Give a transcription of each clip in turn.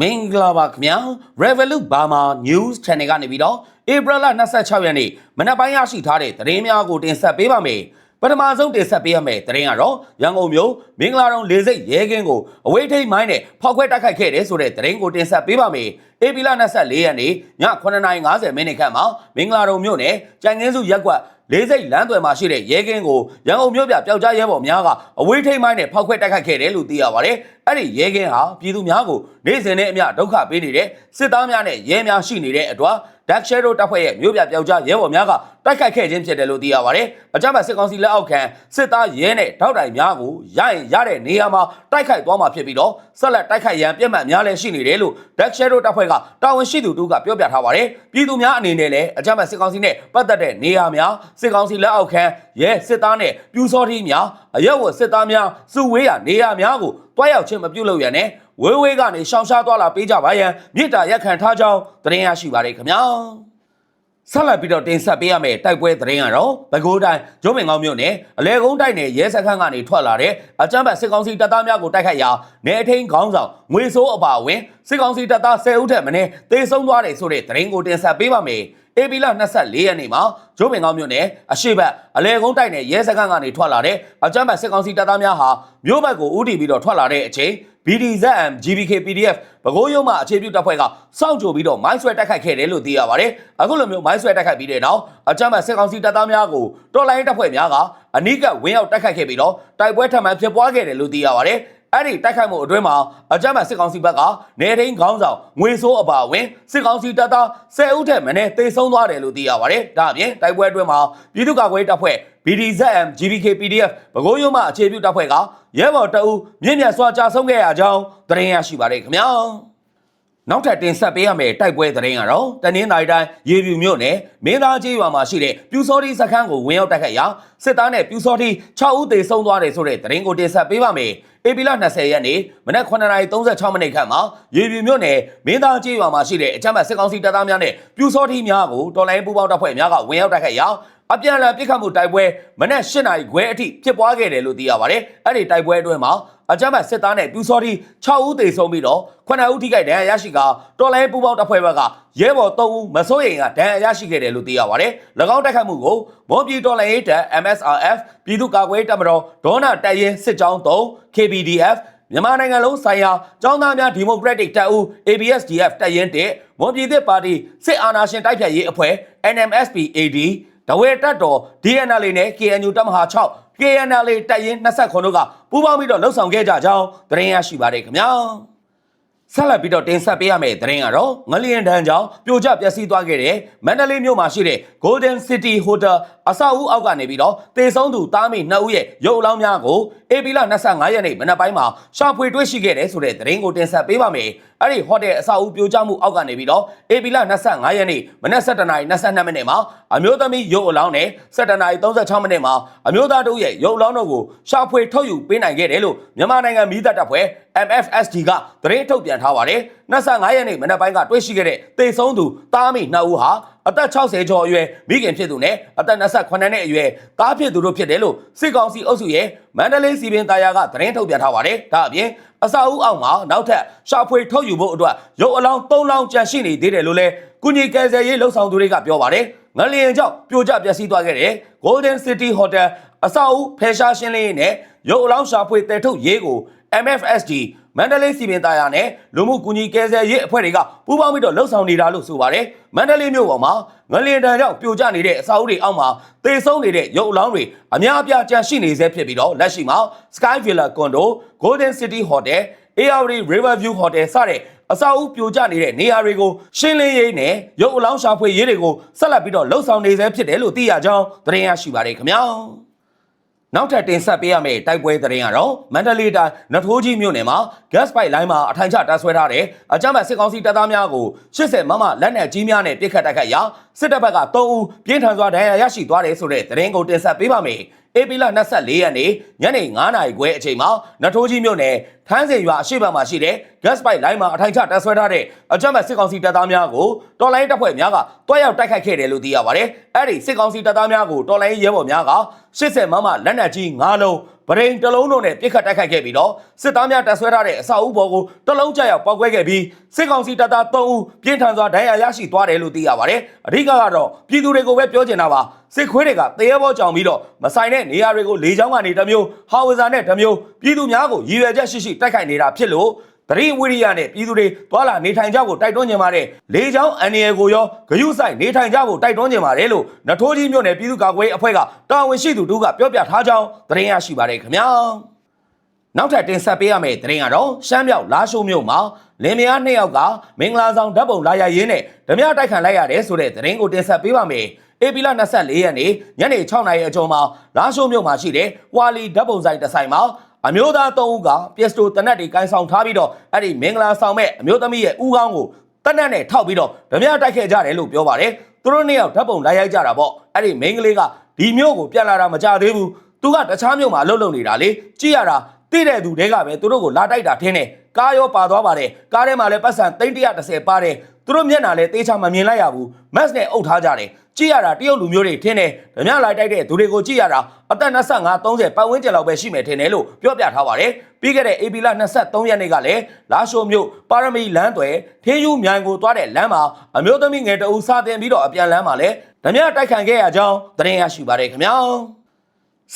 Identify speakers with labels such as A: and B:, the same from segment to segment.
A: မင်္ဂလာပါခင်ဗျာ Revolut Burma News Channel ကနေပြီးတော့ဧပြီလ26ရက်နေ့မနက်ပိုင်းရရှိထားတဲ့သတင်းများကိုတင်ဆက်ပေးပါမယ် ပထမဆုံးတင်ဆက်ပေးရမယ့်သတင်းကတော့ရန်ကုန်မြို့မင်္ဂလာတုံလေစိတ်ရဲကင်းကိုအဝေးထိပ်မိုင်းနဲ့ဖောက်ခွဲတိုက်ခိုက်ခဲ့တဲ့ဆိုတဲ့သတင်းကိုတင်ဆက်ပေးပါမယ်ဧပြီလ24ရက်နေ့ည9:50မိနစ်ခန့်မှာမင်္ဂလာတုံမြို့နယ်ကြိုင်ငင်းစုရက်ကွက်လေးစိတ်လမ်းသွယ်မှာရှိတဲ့ရဲကင်းကိုရန်ကုန်မြို့ပြပျောက်ကြားရဲဘော်များကအဝေးထိပ်မိုင်းနဲ့ဖောက်ခွဲတိုက်ခိုက်ခဲ့တယ်လို့သိရပါတယ်။အဲ့ဒီရဲကင်းဟာပြည်သူများကိုနေ့စဉ်နဲ့အမျှဒုက္ခပေးနေတဲ့စစ်သားများနဲ့ရဲများရှိနေတဲ့အတွက် Dark Shadow တပ်ဖွဲ့ရဲ့မြို့ပြပျောက်ကြားရဲဘော်များကတိုက်ခိုက်ခဲ့ခြင်းဖြစ်တယ်လို့သိရပါတယ်။အကြမ်းဖက်စစ်ကောင်စီလက်အောက်ခံစစ်သားရဲနဲ့ထောက်တိုင်များကိုရရင်ရတဲ့နေရာမှာတိုက်ခိုက်သွားမှာဖြစ်ပြီးတော့ဆက်လက်တိုက်ခိုက်ရန်ပြက်မှတ်များလည်းရှိနေတယ်လို့ Dark Shadow တပ်ဖွဲ့ကတာဝန်ရှိသူတို့ကပြောပြထားပါတယ်။ပြည်သူများအနေနဲ့လည်းအကြမ်းဖက်စစ်ကောင်စီနဲ့ပတ်သက်တဲ့နေရာများစစ်ကောင်စီလက်အောက်ခံရဲစစ်သားနဲ့ပြူစောထီးများအရက်ဝတ်စစ်သားများစုဝေးရာနေရာများကိုတွားရောက်ခြင်းမပြုလုပ်ရနဲ့ ဝေးဝေးကနေရှောင်ရှားသွားလာပေးကြပါရန်မြေတားရက်ခံထားကြောင်းသတင်းရရှိပါတယ်ခင်ဗျာဆက်လက်ပြီးတော့တင်ဆက်ပေးရမယ့်တိုက်ပွဲသတင်းကတော့ပဲခူးတိုင်းကျုံးမင်ကောင်းမြို့နယ်အလဲကုန်းတိုက်နယ်ရဲစခန်းကနေထွက်လာတဲ့အကြမ်းဖက်စစ်ကောင်စီတပ်သားများကိုတိုက်ခိုက်ရာနေအထင်းခေါင်းဆောင်ငွေစိုးအပါအဝင်စစ်ကောင်စီတပ်သား10ဦးထက်မနည်းတေဆုံးသွားတယ်ဆိုတဲ့သတင်းကိုတင်ဆက်ပေးပါမယ်။ ဧပြီလ24ရက်နေ့မှာကျိုးပင်ကောင်းမြို့နယ်အရှိတ်အလဲကုန်းတိုက်နယ်ရဲစခန်းကနေထွက်လာတဲ့အကြမ်းဖက်စစ်ကောင်စီတပ်သားများဟာမြို့ဘက်ကိုဦးတည်ပြီးတော့ထွက်လာတဲ့အချိန် BDZM GBK PDF ပဲခူးရုံးမှအခြေပြုတပ်ဖွဲ့ကစောင့်ကြိုပြီးတော့မိုင်းဆွဲတိုက်ခိုက်ခဲ့တယ်လို့သိရပါတယ်။အခုလိုမျိုးမိုင်းဆွဲတိုက်ခိုက်ပြီးတဲ့နောက်အကြမ်းဖက်စစ်ကောင်စီတပ်သားများကိုတော်လိုင်းတပ်ဖွဲ့များကအနီးကဝင်းရောက်တိုက်ခိုက်ခဲ့ပြီးတော့တိုက်ပွဲထပ်မံဖြစ်ပွားခဲ့တယ်လို့သိရပါတယ်။ အဲ့ဒီတိုက်ခိုက်မှုအတွင်းမှာအကြမ်းဖက်စစ်ကောင်စီဘက်ကနေထိန်ခေါင်းဆောင်ငွေစိုးအပါအဝင်စစ်ကောင်စီတပ်သား10ဦးထက်မနည်းတေဆုံးသွားတယ်လို့သိရပါတယ်။ဒါအပြင်တိုက်ပွဲအတွင်းမှာပြည်သူ့ကာကွယ်ရေးတပ်ဖွဲ့ BDZM GBK PDF ပဲခူးရုံးမှအခြေပြုတပ်ဖွဲ့ကရဲဘော်တအူးမြင့်မြတ်စွာကြာဆုံးခဲ့ရကြောင်းသတင်းရရှိပါတယ်ခင်ဗျာ။နောက်ထပ်တင်ဆက်ပေးရမယ့်တိုက်ပွဲသတင်းကတော့တနင်္သာရီတိုင်းရေပြူမြို့နယ်မင်းသားကြီးရွာမှာရှိတဲ့ပြူစောတိစခန်းကိုဝင်ရောက်တိုက်ခိုက်ရာစစ်သားနဲ့ပြူစောတိ6ဦးသေဆုံးသွားတယ်ဆိုတဲ့သတင်းကိုတင်ဆက်ပေးပါမယ်။ ဧပြီလ20ရက်နေ့မနက်9:36မိနစ်ခန့်မှာရေပြူမြို့နယ်မင်းသားကြီးရွာမှာရှိတဲ့အကြမ်းဖက်စစ်ကောင်စီတပ်သားများနဲ့ပြူစောတိများကိုတော်လိုင်းပူပေါင်းတပ်ဖွဲ့များကဝင်ရောက်တိုက်ခိုက်ရာ အပြန်အလှန်ပြစ်ခတ်မှုတိုက်ပွဲမနက်၈နာရီခွဲအထိဖြစ်ပွားခဲ့တယ်လို့သိရပါတယ်။အဲ့ဒီတိုက်ပွဲအတွင်းမှာအကြမ်းဖက်စစ်သားနဲ့ပြူစောတိ6ဦးသေဆုံးပြီးတော့9ဦးထိခိုက်ဒဏ်ရာရရှိကတော်လိုင်းပူပေါင်းတပ်ဖွဲ့ဘက်ကရဲဘော်3ဦးမစိုးရိမ်ကဒဏ်ရာရရှိခဲ့တယ်လို့သိရပါတယ်။၎င်းတိုက်ခတ်မှုကိုမွန်ပြည်တော်လိုင်းရေးတပ် MSRF ပြည်သူ့ကာကွယ်ရေးတပ်မတော်ဒေါနာတပ်ရင်းစစ်ကြောင်း3 KPDF မြန်မာနိုင်ငံလုံးဆိုင်ရာចောင်းသားများဒီမိုကရက်တစ်တပ်ဦး ABSDF တပ်ရင်း1မွန်ပြည်သစ်ပါတီစစ်အာဏာရှင်တိုက်ဖြတ်ရေးအဖွဲ့ NMSP AD ဒဝဲတပ်တော် DNL နဲ့ KNU တပ်မဟာ6 KNL တပ်ရင်း29တို့ကပူးပေါင်းပြီးတော့လှုပ်ဆောင်ခဲ့ကြကြောင်းသတင်းရရှိပါတယ်ခင်ဗျာ ဆက်လက်ပြီးတော့တင်ဆက်ပေးရမယ့်သတင်းကတော့ငလျင်တန်းကြောင့်ပြိုကျပျက်စီးသွားခဲ့တဲ့မန္တလေးမြို့မှာရှိတဲ့ Golden City Hotel အဆောက်အဦအောက်ကနေပြီးတော့တေဆုံးသူတားမိ2ဦးရဲ့ရုပ်အလောင်းများကိုဧပြီလ25ရက်နေ့မနက်ပိုင်းမှာရှာဖွေတွေ့ရှိခဲ့တယ်ဆိုတဲ့သတင်းကိုတင်ဆက်ပေးပါမယ်။အဲ့ဒီဟိုတယ်အဆောက်အဦပြိုကျမှုအောက်ကနေပြီးတော့ဧပြီလ25ရက်နေ့မနက်7:22မိနစ်မှာအမျိုးသမီးရုပ်အလောင်းနဲ့7:36မိနစ်မှာအမျိုးသားတို့ရဲ့ရုပ်အလောင်းတို့ကိုရှာဖွေထုတ်ယူပေးနိုင်ခဲ့တယ်လို့မြန်မာနိုင်ငံမိသက်တပ်ဖွဲ့ MFSD ကသတင်းထုတ်ပြန်ထားပါတယ်။25ရက်နေ့မနက်ပိုင်းကတွေ့ရှိခဲ့တဲ့တေဆုံးသူတားမိ2ဦးဟာအသက်60ကျော်အရွယ်မိခင်ဖြစ်သူနဲ့အသက်28နှစ်အရွယ်သားဖြစ်သူတို့ဖြစ်တယ်လို့စစ်ကောင်စီအုပ်စုရဲ့မန္တလေးစီပင်သားရကသတင်းထုတ်ပြန်ထားပါတယ်။ဒါအပြင်အစာအုပ်အောက်မှာနောက်ထပ်ရှာဖွေထုတ်ယူဖို့အတွက်ရုပ်အလောင်း၃လောင်းကျန်ရှိနေသေးတယ်လို့လည်းကုညီကယ်ဆယ်ရေးလှုပ်ဆောင်သူတွေကပြောပါတယ်။ငလျင်ကြောင့်ပြိုကျပျက်စီးသွားခဲ့တဲ့ Golden City Hotel အစာအုပ်ဖယ်ရှားရှင်းလင်းရေးနဲ့ရုပ်အလောင်းရှာဖွေတည်ထုတ်ရေးကို MFSD မန္တလေးစီပင်သားရနဲ့လူမှုကူညီကယ်ဆယ်ရေးအဖွဲ့တွေကပူးပေါင်းပြီးတော့လှုပ်ဆောင်နေတာလို့ဆိုပါတယ်။မန္တလေးမြို့ပေါ်မှာငလျင်တန်ကြောင့်ပြိုကျနေတဲ့အစာအုပ်တွေအောက်မှာသေဆုံးနေတဲ့ရုပ်အလောင်းတွေအများအပြားကျန်ရှိနေဆဲဖြစ်ပြီးတော့လက်ရှိမှာ Sky Villa Condo, Golden City Hotel, ARD Riverview Hotel စတဲ့အစာအုပ်ပြိုကျနေတဲ့နေရာတွေကိုရှင်းလင်းရေးနဲ့ရုပ်အလောင်းရှာဖွေရေးတွေကိုဆက်လက်ပြီးတော့လှုပ်ဆောင်နေဆဲဖြစ်တယ်လို့သိရကြောင်းသတင်းရရှိပါတယ်ခင်ဗျာ။ နောက်ထပ်တင်ဆက်ပေးရမယ့်တိုက်ပွဲသတင်းကတော့မန္တလေးတိုင်းနထိုးကြီးမြို့နယ်မှာ gas pipe line မှာအထိုင်ချတပ်ဆွဲထားတဲ့အကြမ်းဖက်စစ်ကောင်စီတပ်သားများကို80မမလက်နက်ကြီးများနဲ့ပစ်ခတ်တိုက်ခိုက်ရာစစ်တပ်ဘက်က3ဦးပြင်းထန်စွာဒဏ်ရာရရှိသွားတယ်ဆိုတဲ့သတင်းကိုတင်ဆက်ပေးပါမယ်။ဧပြီလ24ရက်နေ့ညနေ9:00နာရီခွဲအချိန်မှာနထိုးကြီးမြို့နယ်ထန်းစင်ရွာအရှိတ်ဘက်မှာရှိတဲ့ gas pipe line မှာအထိုင်ချတပ်ဆွဲထားတဲ့အကြမ်းဖက်စစ်ကောင်စီတပ်သားများကိုတော်လိုင်းတပ်ဖွဲ့များကတွားရောက်တိုက်ခိုက်ခဲ့တယ်လို့သိရပါတယ်။အဲ့ဒီစစ်ကောင်စီတပ်သားများကိုတော်လိုင်းရဲဘော်များက80မမလက်နက်ကြီး9လုံးဗရိန်တစ်လုံးတို့နဲ့ပြစ်ခတ်တိုက်ခိုက်ခဲ့ပြီးတော့စစ်သားများတပ်ဆွဲထားတဲ့အဆောက်အဦပေါ်ကိုတစ်လုံးကျရောက်ပောက်ကွဲခဲ့ပြီးစစ်ကောင်စီတပ်သား3ဦးပြင်းထန်စွာဒဏ်ရာရရှိသွားတယ်လို့သိရပါတယ်။အဓိကကတော့ပြည်သူတွေကိုပဲပြောချင်တာပါ။စစ်ခွေးတွေကတရေဘောကြောင်ပြီးတော့မဆိုင်တဲ့နေရာတွေကိုလေကြောင်းကနေတစ်မျိုးဟာဝဇာနဲ့တစ်မျိုးပြည်သူများကိုရည်ရွယ်ချက်ရှိရှိတိုက်ခိုက်နေတာဖြစ်လို့တရိဝိရိယနဲ့ပြည်သူတွေသွာလာနေထိုင်ကြဖို့တိုက်တွန်းကြပါတယ်။လေကြောင်းအန်ရီယယ်ကိုရောဂယုဆိုင်နေထိုင်ကြဖို့တိုက်တွန်းကြပါတယ်လို့နထိုးကြီးမြို့နယ်ပြည်သူ့ကာကွယ်ရေးအဖွဲ့ကတာဝန်ရှိသူတို့ကပြောပြထားကြောင်းသတင်းရရှိပါတယ်ခင်ဗျာ။နောက်ထပ်တင်ဆက်ပေးရမယ့်သတင်းကတော့ရှမ်းမြောက်လာရှိုးမြို့မှာလင်မယားနှစ်ယောက်ကမင်္ဂလာဆောင်ဓာတ်ပုံလာရရင်းနဲ့ဓမြတိုက်ခံလိုက်ရတယ်ဆိုတဲ့သတင်းကိုတင်ဆက်ပေးပါမယ်။ဧပြီလ24ရက်နေ့ညနေ6နာရီအကျော်မှာလာရှိုးမြို့မှာရှိတဲ့ဝါလီဓာတ်ပုံဆိုင်တစ်ဆိုင်မှာ အမျိုးသား၃ဦးကပစ္စတိုတနက်တွေကင်ဆောင်ထားပြီးတော့အဲ့ဒီမင်္ဂလာဆောင်မဲ့အမျိုးသမီးရဲ့ဥကောင်းကိုတနက်နဲ့ထောက်ပြီးတော့ဓမြတိုက်ခဲ့ကြတယ်လို့ပြောပါတယ်။သူတို့နှစ်ယောက်ဓာတ်ပုံလာရိုက်ကြတာပေါ့။အဲ့ဒီမိန်းကလေးကဒီမျိုးကိုပြန်လာတာမကြသေးဘူး။သူကတခြားမျိုးမှာအလုပ်လုပ်နေတာလေ။ကြည့်ရတာတိတဲ့သူတွေကပဲသူတို့ကိုလာတိုက်တာထင်းတယ်။ကားရောပါသွားပါတယ်။ကားထဲမှာလည်းပတ်စံ330ပါတယ်။ သူတို့မျက်နှာလည်းတေးချမမြင်လိုက်ရဘူး။မက်စ်နဲ့အုပ်ထားကြတယ်။ကြည့်ရတာတရုတ်လူမျိုးတွေထင်းတယ်။ဓမြလိုက်တိုက်တဲ့သူတွေကိုကြည့်ရတာအသက်25 30ပတ်ဝန်းကျင်လောက်ပဲရှိမယ်ထင်တယ်လို့ပြောပြထားပါတယ်။ပြီးခဲ့တဲ့ AP လ23ရက်နေ့ကလည်းလာရှိုးမြို့ပါရမီလမ်းသွယ်ထင်းယူမြိုင်ကိုသွားတဲ့လမ်းမှာအမျိုးသမီးငယ်တအူစာတင်ပြီးတော့အပြန်လမ်းမှာလည်းဓမြတိုက်ခံခဲ့ရကြောင်းသတင်းရရှိပါတယ်ခင်ဗျာ။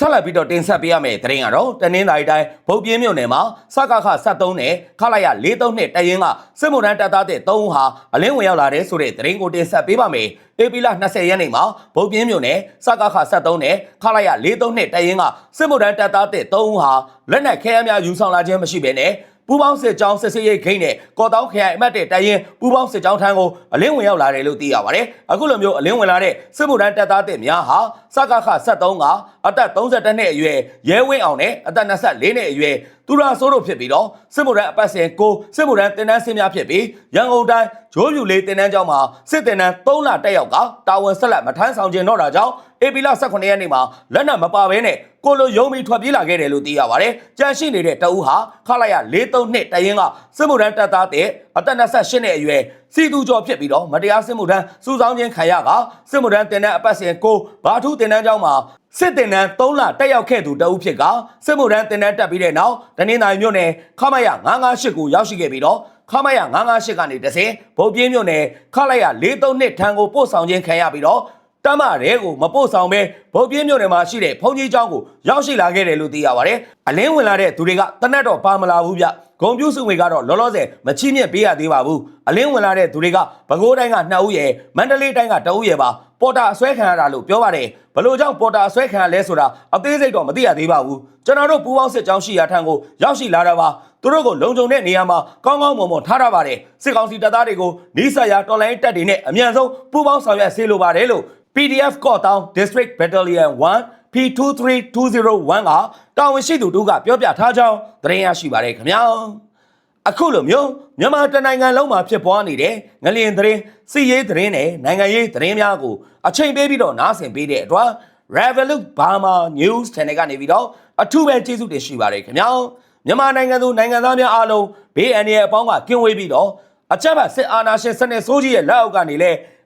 A: ဆက်လက်ပြီးတော့တင်ဆက်ပေးရမယ့်သတင်းကတော့တနင်္သာရီတိုင်းဗုတ်ပြင်းမြို့နယ်မှာစကခ73နဲ့ခလာရ43နဲ့တရင်ကစစ်မှုထမ်းတပ်သားတဲ့3ဦးဟာအလင်းဝင်ရောက်လာတဲ့ဆိုတဲ့သတင်းကိုတင်ဆက်ပေးပါမယ်။ဧပြီလ20ရက်နေ့မှာဗုတ်ပြင်းမြို့နယ်စကခ73နဲ့ခလာရ43နဲ့တရင်ကစစ်မှုထမ်းတပ်သားတဲ့3ဦးဟာလက်နက်ခဲယမ်းများယူဆောင်လာခြင်းမရှိဘဲနဲ့ ပူပေါင်းစစ်ကြောင်းစစ်စေးရိတ်ခိတ်နဲ့ကော်တောင်းခရိုင်အမတ်တဲ့တိုင်ရင်ပူပေါင်းစစ်ကြောင်းထံကိုအလင်းဝင်ရောက်လာတယ်လို့သိရပါတယ်။အခုလိုမျိုးအလင်းဝင်လာတဲ့စစ်မှုထမ်းတပ်သားတဲ့များဟာစကခ73ကအသက်32နှစ်အရွယ်ရဲဝင်းအောင်နဲ့အသက်24နှစ်အရွယ် သူရာဆိုးတို့ဖြစ်ပြီးတော့စစ်မှုထမ်းအပတ်စဉ်ကိုစစ်မှုထမ်းတင်နန်းစင်းများဖြစ်ပြီးရန်ကုန်တိုင်းဂျိုးပြူလေးတင်နန်းကျောင်းမှာစစ်တင်နန်း3လတက်ရောက်ကတာဝန်ဆက်လက်မထမ်းဆောင်ခြင်းတော့တာကြောင့်ဧပြီလ18ရက်နေ့မှာလက်နက်မပါဘဲနဲ့ကိုလိုယုံပြီးထွက်ပြေးလာခဲ့တယ်လို့သိရပါတယ်။ကြန့်ရှိနေတဲ့တအူးဟာခလာရ43နှစ်တရင်ကစစ်မှုထမ်းတပ်သားတဲ့ အသက်28နှစ်အရွယ်စီသူကျော်ဖြစ်ပြီးတော့မတရားစစ်မှုထမ်းစုဆောင်းခြင်းခံရကစစ်မှုထမ်းတင်တဲ့အပတ်စဉ်ကိုဘာထုတင်နန်းကျောင်းမှာစစ်တင်နန်း3လတက်ရောက်ခဲ့သူတအူးဖြစ်ကစစ်မှုထမ်းတင်နန်းတက်ပြီးတဲ့နောက်တနင်္သာရီမြို့နယ်ခမရ958ကိုရောက်ရှိခဲ့ပြီးတော့ခမရ958ကနေတဆင်ဗုတ်ပြင်းမြို့နယ်ခလိုက်ရ43နှစ်ထံကိုပို့ဆောင်ခြင်းခံရပြီးတော့ တမရဲကိုမပို့ဆောင်ပဲဗုတ်ပြင်းမြို့နယ်မှာရှိတဲ့ဘုံကြီးကျောင်းကိုရောက်ရှိလာခဲ့တယ်လို့သိရပါတယ်။အလင်းဝင်လာတဲ့သူတွေကတနက်တော့ပါမလာဘူးဗျ။ဂုံပြူစုငွေကတော့လောလောဆယ်မချိမြင့်ပေးရသေးပါဘူး။အလင်းဝင်လာတဲ့သူတွေကပဲခူးတိုင်းက2ဦးရယ်မန္တလေးတိုင်းက2ဦးရယ်ပါပေါ်တာအဆွဲခံရတာလို့ပြောပါတယ်။ဘလို့ကြောင့်ပေါ်တာအဆွဲခံရလဲဆိုတာအသေးစိတ်တော့မသိရသေးပါဘူး။ကျွန်တော်တို့ပူပေါင်းစစ်ကြောင်းရှိရာထံကိုရောက်ရှိလာတာပါ။သူတို့ကိုလုံခြုံတဲ့နေရာမှာကောင်းကောင်းမွန်မွန်ထားရပါတယ်စစ်ကောင်စီတပ်သားတွေကိုနီးစပ်ရာတော်လိုင်းတပ်တွေနဲ့အမြန်ဆုံးပူးပေါင်းဆောင်ရွက်ဆေးလိုပါတယ်လို့ PDF ကော့တောင်း District Battalion 1 P23201 ကတာဝန်ရှိသူတို့ကပြောပြထားကြောင်းသတင်းရရှိပါတယ်ခင်ဗျာအခုလိုမျိုးမြန်မာတနိုင်ငံလုံးမှာဖြစ်ပွားနေတဲ့ငလျင်သတင်းစီရေးသတင်းနဲ့နိုင်ငံရေးသတင်းများကိုအချိန်ပေးပြီးတော့နားဆင်ပေးတဲ့အတွက် Revolut Burma News Channel ကနေပြီးတော့အထူးပဲကျေးဇူးတင်ရှိပါတယ်ခင်ဗျာမြန်မာနိုင်ငံသူနိုင်ငံသားများအားလုံးဘေးအန္တရာယ်အပေါင်းကကင်းဝေးပြီးတော့အကြမ်းဖက်စစ်အာဏာရှင်စနစ်ဆိုးကြီးရဲ့လက်အောက်ကနေလည်း